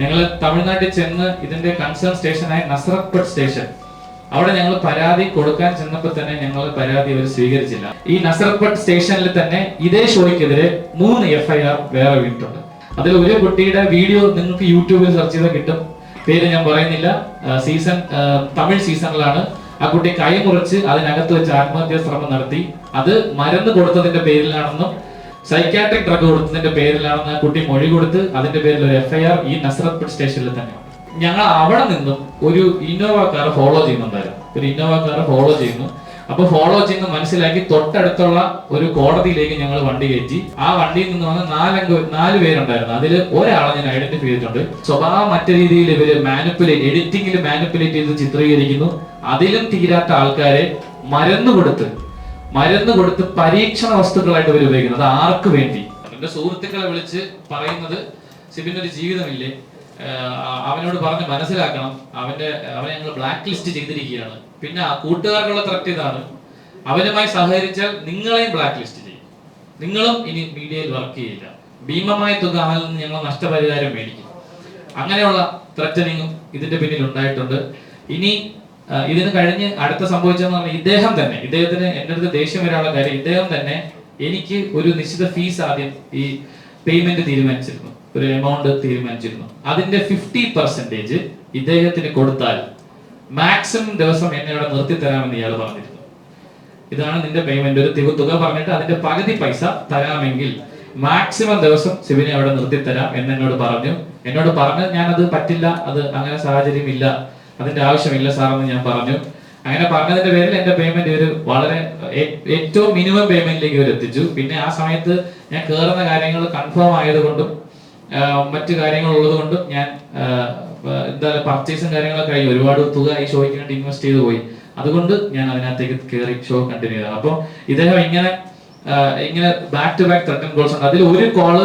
ഞങ്ങൾ തമിഴ്നാട്ടിൽ ചെന്ന് ഇതിന്റെ കൺസേൺ സ്റ്റേഷനായ നസറത്പട്ട് സ്റ്റേഷൻ അവിടെ ഞങ്ങൾ പരാതി കൊടുക്കാൻ ചെന്നപ്പോൾ തന്നെ ഞങ്ങൾ പരാതി അവർ സ്വീകരിച്ചില്ല. ഈ നസറത്പട്ട് സ്റ്റേഷനിൽ തന്നെ ഇതേ ഷോയ്ക്കെതിരെ മൂന്ന് എഫ്ഐആർ വേറെ വീണിട്ടുണ്ട്. അതിൽ ഒരു കുട്ടിയുടെ വീഡിയോ നിങ്ങൾക്ക് യൂട്യൂബിൽ സെർച്ച് ചെയ്താൽ കിട്ടും. പേര് ഞാൻ പറയുന്നില്ല. സീസൺ തമിഴ് സീസണിലാണ് ആ കുട്ടി കൈ മുറിച്ച് അതിനകത്ത് വെച്ച് ആത്മഹത്യാ ശ്രമം നടത്തി. അത് മരുന്ന് കൊടുത്തതിന്റെ പേരിലാണെന്നും സൈക്കാട്രിക് ഡ്രഗ് കൊടുത്തതിന്റെ പേരിലാണെന്ന് കുട്ടി മൊഴി കൊടുത്ത് അതിന്റെ പേരിൽ ഒരു എഫ്ഐആർ ഈ നസ്രത്പട്ട് സ്റ്റേഷനിൽ തന്നെ ഞങ്ങൾ അവിടെ നിന്നും ഒരു ഇന്നോവ കാർ ഫോളോ ചെയ്യുന്നുണ്ടായിരുന്നു. ഒരു ഇന്നോവ കാർ ഫോളോ ചെയ്യുന്നു. അപ്പൊ ഫോളോ ചെയ്യുന്ന മനസ്സിലാക്കി തൊട്ടടുത്തുള്ള ഒരു കോടതിയിലേക്ക് ഞങ്ങൾ വണ്ടി കയറ്റി. ആ വണ്ടിയിൽ നിന്ന് വന്ന നാലംഗ നാല് പേരുണ്ടായിരുന്നു. അതിൽ ഒരാളെ ഞാൻ ഐഡന്റിഫൈ ചെയ്തിട്ടുണ്ട്. സ്വഭാവം മറ്റു രീതിയിൽ ഇവർ മാനിപ്പുലേറ്റ് എഡിറ്റിംഗിൽ മാനിപ്പുലേറ്റ് ചെയ്ത് ചിത്രീകരിക്കുന്നു. അതിലും തീരാത്ത ആൾക്കാരെ മരുന്ന് കൊടുത്ത് മരുന്ന് കൊടുത്ത് പരീക്ഷണ വസ്തുക്കളായിട്ട് ഇവർ ഉപയോഗിക്കുന്നത്. അത് ആർക്ക് വേണ്ടി? എന്റെ സുഹൃത്തുക്കളെ വിളിച്ച് പറയുന്നത് സിബിന് ഒരു ജീവിതമില്ലേ അവനോട് പറഞ്ഞ് മനസ്സിലാക്കണം. അവന്റെ അവനെ ഞങ്ങൾ ബ്ലാക്ക് ലിസ്റ്റ് ചെയ്തിരിക്കുകയാണ്. പിന്നെ ആ കൂട്ടുകാർക്കുള്ള ത്രട്ട് ഇതാണ്. അവനുമായി സഹകരിച്ചാൽ നിങ്ങളെയും ബ്ലാക്ക് ലിസ്റ്റ് ചെയ്യും. നിങ്ങളും ഇനി മീഡിയയിൽ വർക്ക് ചെയ്യില്ല. ഭീമമായ തുക അവനിൽ നിന്ന് ഞങ്ങൾ നഷ്ടപരിഹാരം മേടിക്കും. അങ്ങനെയുള്ള ത്രറ്റനിങ്ങും ഇതിന്റെ പിന്നിൽ ഉണ്ടായിട്ടുണ്ട്. ഇനി ഇതിന് കഴിഞ്ഞ് അടുത്ത സംഭവിച്ചതെന്ന് പറഞ്ഞാൽ ഇദ്ദേഹം തന്നെ ഇദ്ദേഹത്തിന് എന്റെ അടുത്ത് ദേഷ്യം വരാനുള്ള കാര്യം ഇദ്ദേഹം തന്നെ എനിക്ക് ഒരു നിശ്ചിത ഫീസ് ആദ്യം ഈ പേയ്മെന്റ് തീരുമാനിച്ചിരുന്നു ഒരു എമൗണ്ട് തീരുമാനിച്ചിരുന്നു. അതിന്റെ ഫിഫ്റ്റി പെർസെന്റേജ് ഇദ്ദേഹത്തിന് കൊടുത്താൽ മാക്സിമം ദിവസം എന്നെ അവിടെ നിർത്തി തരാമെന്ന് ഇയാൾ പറഞ്ഞിരുന്നു. ഇതാണ് നിന്റെ പേയ്മെന്റ് ഒരു തുക പറഞ്ഞിട്ട് അതിന്റെ പകുതി പൈസ തരാമെങ്കിൽ മാക്സിമം ദിവസം ശിവനെ അവിടെ നിർത്തി തരാം എന്ന് എന്നോട് പറഞ്ഞു. എന്നോട് പറഞ്ഞ് ഞാൻ അത് പറ്റില്ല അത് അങ്ങനെ സാഹചര്യം ഇല്ല അതിന്റെ ആവശ്യമില്ല സാറെന്ന് ഞാൻ പറഞ്ഞു. അങ്ങനെ പറഞ്ഞതിന്റെ പേരിൽ എന്റെ പേയ്മെന്റ് ഒരു വളരെ ഏറ്റവും മിനിമം പേയ്മെന്റിലേക്ക് ഇവർ എത്തിച്ചു. പിന്നെ ആ സമയത്ത് ഞാൻ കയറുന്ന കാര്യങ്ങൾ കൺഫേം ആയതുകൊണ്ടും മറ്റു കാര്യങ്ങൾ ഉള്ളതുകൊണ്ടും ഞാൻ എന്താ പർച്ചേസും കാര്യങ്ങളൊക്കെ ആയി ഒരുപാട് തുക ഈ ഷോയ്ക്ക് വേണ്ടി ഇൻവെസ്റ്റ് ചെയ്തു പോയി. അതുകൊണ്ട് ഞാൻ അതിനകത്തേക്ക് കയറി ഷോ കണ്ടിന്യൂ ചെയ്തു അപ്പോൾ ഇദ്ദേഹം ഇങ്ങനെ ഇങ്ങനെ ബാക്ക് ടു ബാക്ക് തട്ടൻ കോൾസ് ഉണ്ട്. അതിൽ ഒരു കോൾ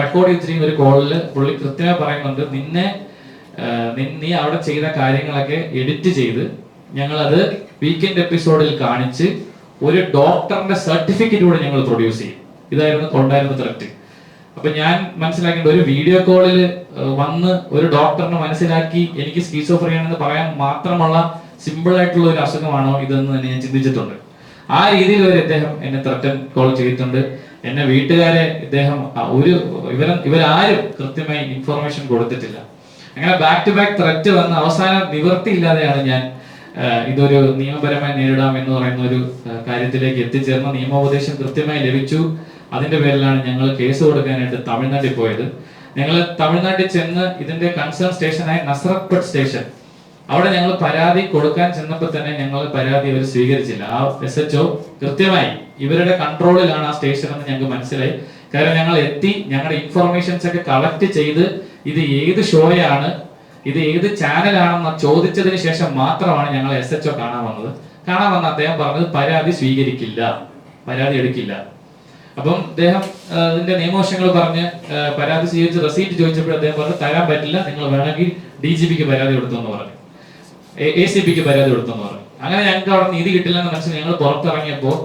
റെക്കോർഡ് ചെയ്തിരിക്കുന്ന ഒരു കോളിൽ പുള്ളി കൃത്യമായി പറയുന്നുണ്ട് നിന്നെ നീ അവിടെ ചെയ്ത കാര്യങ്ങളൊക്കെ എഡിറ്റ് ചെയ്ത് ഞങ്ങളത് വീക്കെൻഡ് എപ്പിസോഡിൽ കാണിച്ച് ഒരു ഡോക്ടറിന്റെ സർട്ടിഫിക്കറ്റ് കൂടെ ഞങ്ങൾ പ്രൊഡ്യൂസ് ചെയ്യും. ഇതായിരുന്നു ഉണ്ടായിരുന്ന ത്രെറ്റ് അപ്പൊ ഞാൻ മനസ്സിലാക്കേണ്ട ഒരു വീഡിയോ കോളിൽ വന്ന് ഒരു ഡോക്ടറിനെ മനസ്സിലാക്കി എനിക്ക് സ്കീസോഫ്രിയാണെന്ന് പറയാൻ മാത്രമുള്ള സിമ്പിൾ ആയിട്ടുള്ള ഒരു അസുഖമാണോ ഇതെന്ന് തന്നെ ഞാൻ ചിന്തിച്ചിട്ടുണ്ട്. ആ രീതിയിൽ വരെ ഇദ്ദേഹം എന്നെ ത്രട്ടൻ കോൾ ചെയ്തിട്ടുണ്ട്. എന്നെ വീട്ടുകാരെ ഇദ്ദേഹം ഒരു ഇവരും ഇവരാരും കൃത്യമായി ഇൻഫർമേഷൻ കൊടുത്തിട്ടില്ല. അങ്ങനെ ബാക്ക് ടു ബാക്ക് ത്രെറ്റ് വന്ന് അവസാനം നിവൃത്തിയില്ലാതെയാണ് ഞാൻ ഇതൊരു നിയമപരമായി നേരിടാം എന്ന് പറയുന്ന ഒരു കാര്യത്തിലേക്ക് എത്തിച്ചേർന്ന നിയമോപദേശം കൃത്യമായി ലഭിച്ചു. അതിന്റെ പേരിലാണ് ഞങ്ങൾ കേസ് കൊടുക്കാനായിട്ട് തമിഴ്നാട്ടിൽ പോയത്. ഞങ്ങൾ തമിഴ്നാട്ടിൽ ചെന്ന് ഇതിന്റെ കൺസേൺ സ്റ്റേഷനായ നസറപ്പട്ട് സ്റ്റേഷൻ അവിടെ ഞങ്ങൾ പരാതി കൊടുക്കാൻ ചെന്നപ്പോൾ തന്നെ ഞങ്ങൾ പരാതി അവർ സ്വീകരിച്ചില്ല. ആ എസ് എച്ച് ഒ കൃത്യമായി ഇവരുടെ കൺട്രോളിലാണ് ആ സ്റ്റേഷൻ എന്ന് ഞങ്ങൾക്ക് മനസ്സിലായി. കാരണം ഞങ്ങൾ എത്തി ഞങ്ങളുടെ ഇൻഫർമേഷൻസ് ഒക്കെ കളക്ട് ചെയ്ത് ഇത് ഏത് ഷോയാണ് ഇത് ഏത് ചാനലാണെന്ന് ചോദിച്ചതിന് ശേഷം മാത്രമാണ് ഞങ്ങൾ എസ് എച്ച് കാണാൻ വന്നത്. കാണാൻ വന്ന അദ്ദേഹം പറഞ്ഞത് പരാതി സ്വീകരിക്കില്ല പരാതി എടുക്കില്ല. അപ്പം അദ്ദേഹം ഇതിന്റെ നിയമവശങ്ങൾ പറഞ്ഞ് പരാതി സ്വീകരിച്ച് റെസീറ്റ് ചോദിച്ചപ്പോൾ അദ്ദേഹം പറഞ്ഞു തരാൻ പറ്റില്ല നിങ്ങൾ വേണമെങ്കിൽ ഡി ജി പിക്ക് പരാതി കൊടുത്തെന്ന് പറഞ്ഞു. എ സി പിക്ക് പരാതി കൊടുത്തെന്ന് പറഞ്ഞു. അങ്ങനെ ഞങ്ങൾക്ക് അവിടെ നീതി കിട്ടില്ലെന്ന് മനസ്സിൽ ഞങ്ങൾ പുറത്തിറങ്ങിയപ്പോൾ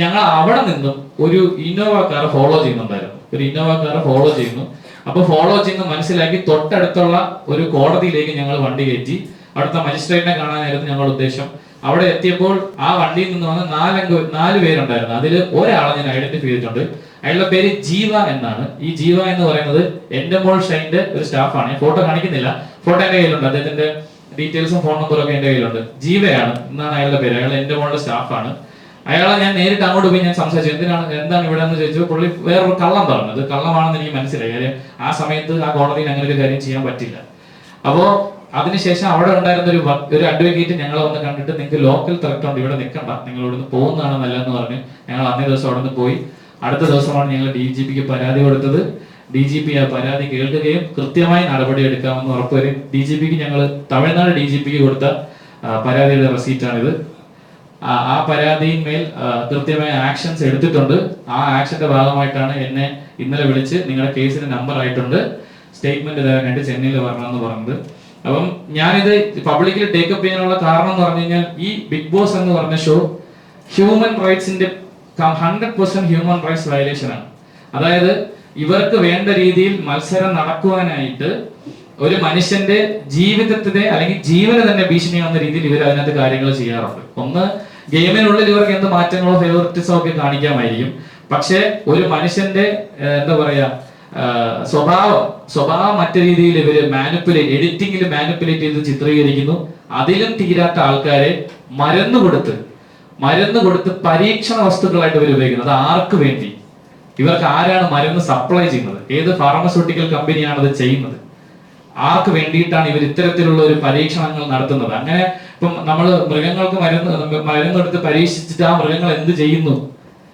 ഞങ്ങൾ അവിടെ നിന്നും ഒരു ഇന്നോവ കാർ ഫോളോ ചെയ്യുന്നുണ്ടായിരുന്നു. ഒരു ഇന്നോവ കാർ ഫോളോ ചെയ്യുന്നു. അപ്പൊ ഫോളോ ചെയ്യുന്ന മനസ്സിലാക്കി തൊട്ടടുത്തുള്ള ഒരു കോടതിയിലേക്ക് ഞങ്ങൾ വണ്ടി കയറ്റി. അവിടുത്തെ മജിസ്ട്രേറ്റിനെ കാണാനായിരുന്നു ഞങ്ങളുടെ ഉദ്ദേശം. അവിടെ എത്തിയപ്പോൾ ആ വണ്ടിയിൽ നിന്ന് വന്ന നാലംഗ നാല് പേരുണ്ടായിരുന്നു. അതിൽ ഒരാളെ ഞാൻ ഐഡന്റിഫൈ ചെയ്തിട്ടുണ്ട്. അയാളുടെ പേര് ജീവ എന്നാണ്. ഈ ജീവ എന്ന് പറയുന്നത് എന്റെ മോൾ ഷൈന്റെ ഒരു സ്റ്റാഫാണ് ഞാൻ ഫോട്ടോ കാണിക്കുന്നില്ല. ഫോട്ടോ എന്റെ കയ്യിലുണ്ട്. അദ്ദേഹത്തിന്റെ ഡീറ്റെയിൽസും ഫോൺ നമ്പറും ഒക്കെ എന്റെ കയ്യിലുണ്ട്. ജീവയാണ് എന്നാണ് അയാളുടെ പേര്. അയാൾ എന്റെ മോളുടെ സ്റ്റാഫാണ് അയാളെ ഞാൻ നേരിട്ട് അങ്ങോട്ട് പോയി ഞാൻ സംസാരിച്ചു. എന്തിനാണ് എന്താണ് ഇവിടെ എന്ന് ചോദിച്ചു. പുള്ളി വേറൊരു കള്ളം പറഞ്ഞത് കള്ളമാണെന്ന് എനിക്ക് മനസ്സിലായി. കാര്യം ആ സമയത്ത് ആ കോടതിയിൽ അങ്ങനെ ഒരു കാര്യം ചെയ്യാൻ പറ്റില്ല. അപ്പോ അതിനുശേഷം അവിടെ ഉണ്ടായിരുന്ന ഒരു ഒരു അഡ്വക്കേറ്റ് ഞങ്ങളെ വന്ന് കണ്ടിട്ട് നിങ്ങൾക്ക് ലോക്കൽ ത്രെറ്റ് ഉണ്ട്. ഇവിടെ നിൽക്കണ്ട നിങ്ങൾ ഇവിടുന്ന് പോകുന്നതാണ് നല്ലതെന്ന് പറഞ്ഞ് ഞങ്ങൾ അന്നേ ദിവസം അവിടെ നിന്ന് പോയി. അടുത്ത ദിവസമാണ് ഞങ്ങൾ ഡി ജി പിക്ക് പരാതി കൊടുത്തത്. ഡി ജി പി ആ പരാതി കേൾക്കുകയും കൃത്യമായി നടപടി എടുക്കാമെന്ന് ഉറപ്പുവരും ഡി ജി പിക്ക് ഞങ്ങൾ തമിഴ്നാട് ഡി ജി പിക്ക് കൊടുത്ത പരാതിയുടെ റെസീറ്റാണിത് ആ പരാതിയിന്മേൽ കൃത്യമായ ആക്ഷൻസ് എടുത്തിട്ടുണ്ട്. ആ ആക്ഷന്റെ ഭാഗമായിട്ടാണ് എന്നെ ഇന്നലെ വിളിച്ച് നിങ്ങളുടെ കേസിന് നമ്പർ ആയിട്ടുണ്ട്. സ്റ്റേറ്റ്മെന്റ് തരാനായിട്ട് ചെന്നൈയിൽ വരണമെന്ന് പറഞ്ഞത്. അപ്പം ഞാനിത് പബ്ലിക്കിൽ ടേക്കപ്പ് ചെയ്യാനുള്ള കാരണം എന്ന് പറഞ്ഞു കഴിഞ്ഞാൽ ഈ ബിഗ് ബോസ് എന്ന് പറഞ്ഞ show human റൈറ്റ്സിന്റെ hundred percent human rights violation ആണ്. അതായത് ഇവർക്ക് വേണ്ട രീതിയിൽ മത്സരം നടക്കുവാനായിട്ട് ഒരു മനുഷ്യന്റെ ജീവിതത്തിനെ അല്ലെങ്കിൽ ജീവനെ തന്നെ ഭീഷണിയാവുന്ന രീതിയിൽ ഇവർ അതിനകത്ത് കാര്യങ്ങൾ ചെയ്യാറുണ്ട്. ഒന്ന് ഗെയിമിനുള്ളിൽ ഇവർക്ക് എന്ത് മാറ്റങ്ങളോ ഫേവറിറ്റിസോ ഒക്കെ കാണിക്കാമായിരിക്കും. പക്ഷേ ഒരു മനുഷ്യന്റെ എന്താ പറയാ സ്വഭാവം സ്വഭാവം മറ്റു രീതിയിൽ ഇവർ മാനിപ്പുലേറ്റ് എഡിറ്റിംഗിൽ മാനിപ്പുലേറ്റ് ചെയ്ത് ചിത്രീകരിക്കുന്നു. അതിലും തീരാത്ത ആൾക്കാരെ മരുന്ന് കൊടുത്ത് മരുന്ന് കൊടുത്ത് പരീക്ഷണ വസ്തുക്കളായിട്ട് ഇവർ ഉപയോഗിക്കുന്നത് അത് ആർക്ക് വേണ്ടി? ഇവർക്ക് ആരാണ് മരുന്ന് സപ്ലൈ ചെയ്യുന്നത്? ഏത് ഫാർമസ്യൂട്ടിക്കൽ കമ്പനിയാണ് അത് ചെയ്യുന്നത്? ആർക്ക് വേണ്ടിയിട്ടാണ് ഇവർ ഇത്തരത്തിലുള്ള ഒരു പരീക്ഷണങ്ങൾ നടത്തുന്നത്? അങ്ങനെ ഇപ്പം നമ്മൾ മൃഗങ്ങൾക്ക് മരുന്ന് മരുന്നെടുത്ത് പരീക്ഷിച്ചിട്ട് ആ മൃഗങ്ങൾ എന്ത് ചെയ്യുന്നു?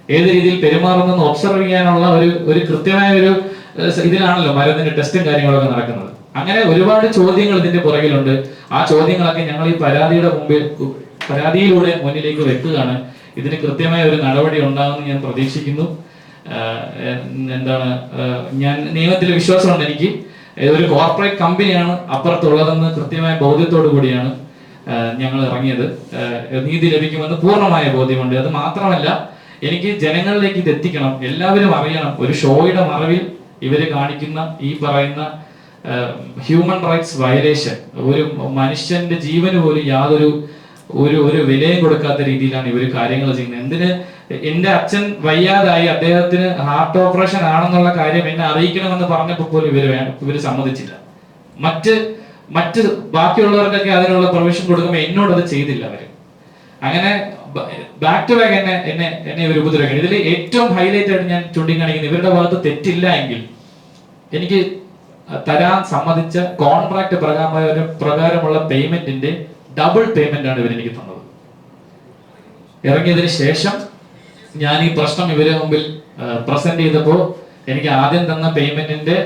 ഏത് രീതിയിൽ പെരുമാറുന്നെന്ന് ഒബ്സർവ് ചെയ്യാനുള്ള ഒരു ഒരു കൃത്യമായ ഒരു ഇതിലാണല്ലോ മരുന്നിന്റെ ടെസ്റ്റും കാര്യങ്ങളൊക്കെ നടക്കുന്നത്. അങ്ങനെ ഒരുപാട് ചോദ്യങ്ങൾ ഇതിന്റെ പുറകിലുണ്ട്. ആ ചോദ്യങ്ങളൊക്കെ ഞങ്ങൾ ഈ പരാതിയുടെ മുമ്പിൽ പരാതിയിലൂടെ മുന്നിലേക്ക് വെക്കുകയാണ്. ഇതിന് കൃത്യമായ ഒരു നടപടി ഉണ്ടാകുമെന്ന് ഞാൻ പ്രതീക്ഷിക്കുന്നു. എന്താണ് ഞാൻ നിയമത്തിൽ വിശ്വാസമുണ്ട് എനിക്ക്. ഒരു കോർപ്പറേറ്റ് കമ്പനിയാണ് അപ്പുറത്തുള്ളതെന്ന് കൃത്യമായ ബോധ്യത്തോടു കൂടിയാണ് ഞങ്ങൾ ഇറങ്ങിയത്. നീതി ലഭിക്കുമെന്ന് പൂർണമായ ബോധ്യമുണ്ട്. അത് മാത്രമല്ല എനിക്ക് ജനങ്ങളിലേക്ക് ഇത് എത്തിക്കണം. എല്ലാവരും അറിയണം. ഒരു ഷോയുടെ മറവിൽ ഇവർ കാണിക്കുന്ന ഈ പറയുന്ന ഹ്യൂമൻ റൈറ്റ്സ് വയലേഷൻ ഒരു മനുഷ്യന്റെ ജീവന് പോലും യാതൊരു ഒരു ഒരു വിലയും കൊടുക്കാത്ത രീതിയിലാണ് ഇവർ കാര്യങ്ങൾ ചെയ്യുന്നത്. എന്തിന് എന്റെ അച്ഛൻ വയ്യാതായി അദ്ദേഹത്തിന് ഹാർട്ട് ഓപ്പറേഷൻ ആണെന്നുള്ള കാര്യം എന്നെ അറിയിക്കണമെന്ന് പറഞ്ഞപ്പോൾ പോലും ഇവർ വേണം ഇവർ സമ്മതിച്ചില്ല. മറ്റ് മറ്റ് ബാക്കിയുള്ളവർക്കൊക്കെ അതിനുള്ള പ്രൊവിഷൻ കൊടുക്കുമ്പോൾ എന്നോട് അത് ചെയ്തില്ല അവർ. അങ്ങനെ ബാക്ക് ടു ബാക്ക് എന്നെ എന്നെ എന്നെ ഇവർ ഉപദ്രവിക്കണം. ഇതിൽ ഏറ്റവും ഹൈലൈറ്റ് ആയിട്ട് ഞാൻ ചൂണ്ടിക്കാണിക്കുന്നത് ഇവരുടെ ഭാഗത്ത് തെറ്റില്ല എങ്കിൽ എനിക്ക് തരാൻ സമ്മതിച്ച കോൺട്രാക്ട് പ്രകാരം പ്രകാരമുള്ള പേയ്മെന്റിന്റെ ഡബിൾ പേയ്മെന്റ് ആണ് ഇവർ എനിക്ക് തന്നത്. ഇറങ്ങിയതിന് ശേഷം ഞാൻ ഈ പ്രശ്നം ഇവരെ മുമ്പിൽ പ്രസന്റ് ചെയ്തപ്പോൾ എനിക്ക് ആദ്യം തന്ന പേയ്മെന്റിന്റെ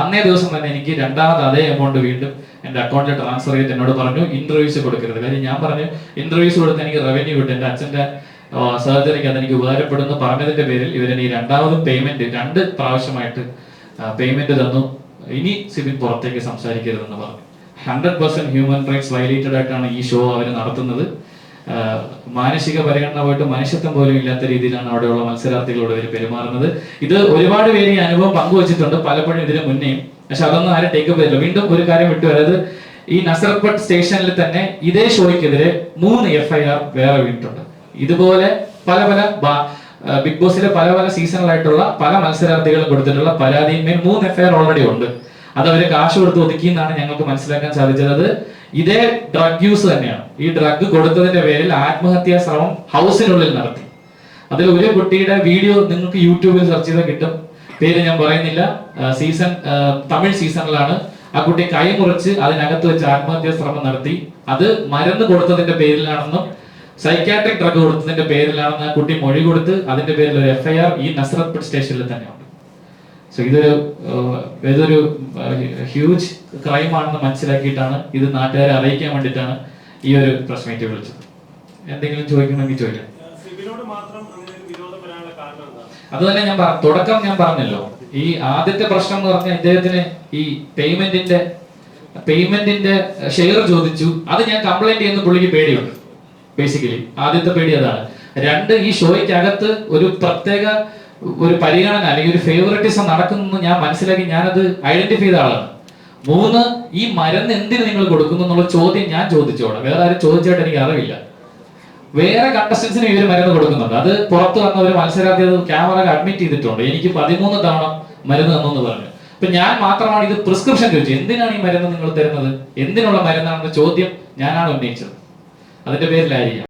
അന്നേ ദിവസം തന്നെ എനിക്ക് രണ്ടാമത് അതേ എമൗണ്ട് വീണ്ടും എന്റെ അക്കൗണ്ടിൽ ട്രാൻസ്ഫർ ചെയ്ത് എന്നോട് പറഞ്ഞു ഇന്റർവ്യൂസ് കൊടുക്കരുത്. കാര്യം ഞാൻ പറഞ്ഞു ഇന്റർവ്യൂസ് കൊടുത്ത് എനിക്ക് റവന്യൂ കിട്ടും. എന്റെ അച്ഛന്റെ സർജറിക്ക് അതെനിക്ക് ഉപകാരപ്പെടുന്നു പറഞ്ഞതിന്റെ പേരിൽ ഇവരെന്നെ ഈ രണ്ടാമതും പേയ്മെന്റ് രണ്ട് പ്രാവശ്യമായിട്ട് പേയ്മെന്റ് തന്നു. ഇനി സിബിൻ പുറത്തേക്ക് സംസാരിക്കരുതെന്ന് പറഞ്ഞു. Hundred percent human rights violated ആയിട്ടാണ് ഈ ഷോ അവർ നടത്തുന്നത്. മാനസിക പരിഗണന പോയിട്ട് മനുഷ്യത്വം പോലും ഇല്ലാത്ത രീതിയിലാണ് അവിടെയുള്ള മത്സരാർത്ഥികളോട് ഇവർ പെരുമാറുന്നത്. ഇത് ഒരുപാട് പേര് ഈ അനുഭവം പങ്കുവച്ചിട്ടുണ്ട്. പലപ്പോഴും ഇതിന് മുന്നേയും. പക്ഷെ അതൊന്നും ആരും ടേക്കപ്പ് ചെയ്തില്ല. വീണ്ടും ഒരു കാര്യം വിട്ടു അതായത് ഈ നസർപട്ട് സ്റ്റേഷനിൽ തന്നെ ഇതേ ഷോയ്ക്കെതിരെ മൂന്ന് എഫ് ഐ ആർ വേറെ വീണിട്ടുണ്ട്. ഇതുപോലെ പല പല ബിഗ് ബോസിലെ പല പല സീസണിലായിട്ടുള്ള പല മത്സരാർത്ഥികളും കൊടുത്തിട്ടുള്ള പരാതിയും മൂന്ന് എഫ് ഐ ആർ ഓൾറെഡി ഉണ്ട്. അത് അവർ കാശ് കൊടുത്ത് ഒതുക്കി എന്നാണ് ഞങ്ങൾക്ക് മനസ്സിലാക്കാൻ സാധിച്ചത്. ഇതേ ഡ്രഗ് യൂസ് തന്നെയാണ്. ഈ ഡ്രഗ് കൊടുത്തതിന്റെ പേരിൽ ആത്മഹത്യാ ശ്രമം ഹൗസിനുള്ളിൽ നടത്തി. അതിൽ ഒരു കുട്ടിയുടെ വീഡിയോ നിങ്ങൾക്ക് യൂട്യൂബിൽ സെർച്ച് ചെയ്താൽ കിട്ടും. പേര് ഞാൻ പറയുന്നില്ല. സീസൺ തമിഴ് സീസണിലാണ് ആ കുട്ടി കൈ മുറിച്ച് അതിനകത്ത് വെച്ച് ആത്മഹത്യാ ശ്രമം നടത്തി. അത് മരുന്ന് കൊടുത്തതിന്റെ പേരിലാണെന്നും സൈക്കാട്രിക് ഡ്രഗ് കൊടുത്തതിന്റെ പേരിലാണെന്ന് ആ കുട്ടി മൊഴി കൊടുത്ത് അതിന്റെ പേരിൽ ഒരു എഫ്ഐആർ ഈ നസ്രത്ത് സ്റ്റേഷനിൽ തന്നെയുണ്ട് സോ ഇതൊരു ഇതൊരു ഹ്യൂജ് ക്രൈം ആണെന്ന് മനസ്സിലാക്കിയിട്ടാണ് ഇത് നാട്ടുകാരെ അറിയിക്കാൻ വേണ്ടിയിട്ടാണ് ഈ ഒരു പ്രസ് മീറ്റ് വിളിച്ചത്. എന്തെങ്കിലും ചോദിക്കണമെങ്കിൽ ചോദിക്കാം. അത് തന്നെ ഞാൻ തുടക്കം ഞാൻ പറഞ്ഞല്ലോ. ഈ ആദ്യത്തെ പ്രശ്നം എന്ന് പറഞ്ഞാൽ ഇദ്ദേഹത്തിന് ഈ പേയ്മെന്റിന്റെ പേയ്മെന്റിന്റെ ഷെയർ ചോദിച്ചു. അത് ഞാൻ കംപ്ലൈന്റ് ചെയ്യുന്ന പുള്ളിക്ക് പേടിയുണ്ട്. ബേസിക്കലി ആദ്യത്തെ പേടി അതാണ്. രണ്ട് ഈ ഷോയ്ക്കകത്ത് ഒരു പ്രത്യേക ഒരു പരിഗണന അല്ലെങ്കിൽ ഒരു ഫേവറിറ്റിസം നടക്കുന്നു ഞാൻ മനസ്സിലാക്കി ഞാനത് ഐഡന്റിഫൈ ചെയ്ത ആളാണ്. മൂന്ന് ഈ മരുന്ന് എന്തിന് നിങ്ങൾ കൊടുക്കുന്നു എന്നുള്ള ചോദ്യം ഞാൻ ചോദിച്ചോളാം. വേറെ ആരും ചോദിച്ചായിട്ട് എനിക്ക് അറിവില്ല. വേറെ കണ്ടസ്റ്റൻസിന് ഇവർ മരുന്ന് കൊടുക്കുന്നുണ്ട്. അത് പുറത്ത് വന്ന ഒരു മത്സരാർത്ഥി അത് ക്യാമറ അഡ്മിറ്റ് ചെയ്തിട്ടുണ്ട്. എനിക്ക് പതിമൂന്ന് തവണ മരുന്ന് തന്നു പറഞ്ഞു. അപ്പൊ ഞാൻ മാത്രമാണ് ഇത് പ്രിസ്ക്രിപ്ഷൻ ചോദിച്ചത്. എന്തിനാണ് ഈ മരുന്ന് നിങ്ങൾ തരുന്നത്? എന്തിനുള്ള മരുന്നാണെന്ന ചോദ്യം ഞാനാണ് ഉന്നയിച്ചത്. അതിന്റെ പേരിലായിരിക്കാം.